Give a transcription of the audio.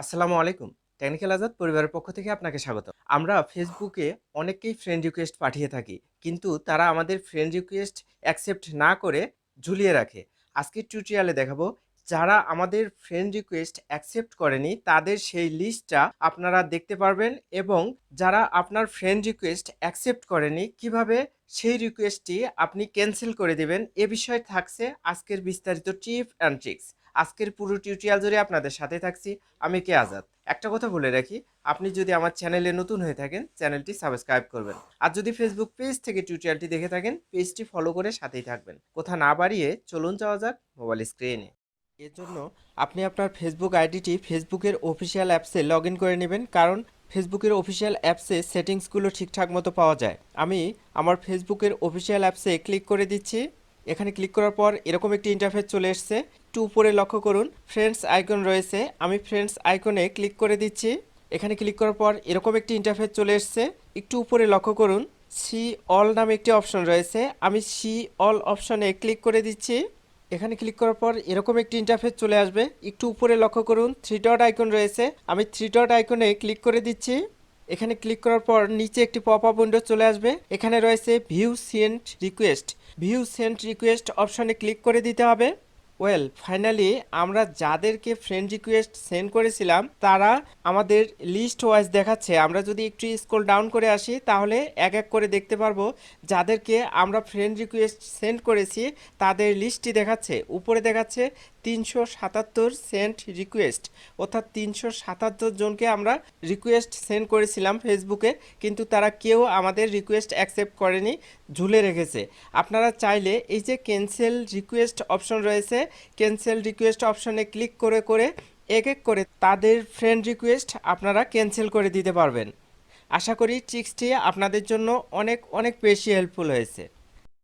আসসালামু আলাইকুম। টেকনিক্যাল আজাদ পরিবারের পক্ষ থেকে আপনাকে স্বাগত। আমরা ফেসবুকে অনেককেই ফ্রেন্ড রিকোয়েস্ট পাঠিয়ে থাকি, কিন্তু তারা আমাদের ফ্রেন্ড রিকোয়েস্ট অ্যাকসেপ্ট না করে ঝুলিয়ে রাখে। আজকের টিউটোরিয়ালে দেখাবো যারা আমাদের ফ্রেন্ড রিকোয়েস্ট অ্যাকসেপ্ট করেনি, তাদের সেই লিস্টটা আপনারা দেখতে পারবেন এবং যারা আপনার ফ্রেন্ড রিকোয়েস্ট অ্যাকসেপ্ট করেনি, কীভাবে সেই রিকোয়েস্টটি আপনি ক্যান্সেল করে দেবেন, এ বিষয়ে থাকছে আজকের বিস্তারিত টিপ অ্যান্ড ট্রিক্স আজকের পুরো টিউটোরিয়াল জুড়ে আপনাদের সাথে থাকছি, আমি কে আজাদ। একটা কথা বলে রাখি, আপনি যদি আমার চ্যানেলে নতুন হয়ে থাকেন চ্যানেলটি সাবস্ক্রাইব করবেন। আর যদি ফেসবুক পেজ থেকে টিউটোরিয়ালটি দেখে থাকেন পেজটি ফলো করে সাথেই থাকবেন। কোথা না বাড়িয়ে চলুন যাওয়া যাক মোবাইল স্ক্রিনে এর জন্য আপনি আপনার ফেসবুক আইডিটি ফেসবুকের অফিসিয়াল অ্যাপসে লগ ইন করে নেবেন, কারণ ফেসবুকের অফিসিয়াল অ্যাপসে সেটিংসগুলো ঠিকঠাক মতো পাওয়া যায়। আমি আমার ফেসবুকের অফিসিয়াল অ্যাপসে ক্লিক করে দিচ্ছি। এখানে ক্লিক করার পর এরকম একটি ইন্টারফেস চলে এসছে। একটু উপরে লক্ষ্য করুন ফ্রেন্ডস আইকন রয়েছে। আমি ফ্রেন্ডস আইকনে ক্লিক করে দিচ্ছি। এখানে ক্লিক করার পর এরকম একটি ইন্টারফেস চলে এসছে। একটু উপরে লক্ষ্য করুন সি অল নামে একটি অপশন রয়েছে। আমি সি অল অপশনে ক্লিক করে দিচ্ছি। এখানে ক্লিক করার পর এরকম একটি ইন্টারফেস চলে আসবে। একটু উপরে লক্ষ্য করুন থ্রি ডট আইকন রয়েছে। আমি থ্রি ডট আইকনে ক্লিক করে দিচ্ছি। এখানে ক্লিক করার পর নিচে একটি পপ আপ উইন্ডো চলে আসবে। এখানে রয়েছে view sent request view sent request অপশনে ক্লিক করে দিতে হবে। ওয়েল ফাইনালি আমরা যাদেরকে ফ্রেন্ড রিকোয়েস্ট সেন্ড করেছিলাম, তারা আমাদের লিস্ট ওয়াইজ দেখাচ্ছে। আমরা যদি একটু স্ক্রল ডাউন করে আসি, তাহলে এক এক করে দেখতে পারব যাদেরকে আমরা ফ্রেন্ড রিকোয়েস্ট সেন্ড করেছি, তাদের লিস্টটি দেখাচ্ছে। উপরে দেখাচ্ছে তিনশো সাতাত্তর সেন্ট রিকোয়েস্ট। অর্থাৎ তিনশো সাতাত্তর জনকে আমরা রিকোয়েস্ট সেন্ড করেছিলাম ফেসবুকে, কিন্তু তারা কেউ আমাদের রিকোয়েস্ট অ্যাকসেপ্ট করেনি, ঝুলে রেখেছে। আপনারা চাইলে এই যে ক্যান্সেল রিকোয়েস্ট অপশন রয়েছে, ক্যান্সেল রিকোয়েস্ট অপশনে ক্লিক করে করে এক এক করে তাদের ফ্রেন্ড রিকোয়েস্ট আপনারা ক্যান্সেল করে দিতে পারবেন। আশা করি ট্রিক্সটি আপনাদের জন্য অনেক অনেক বেশি হেল্পফুল হয়েছে।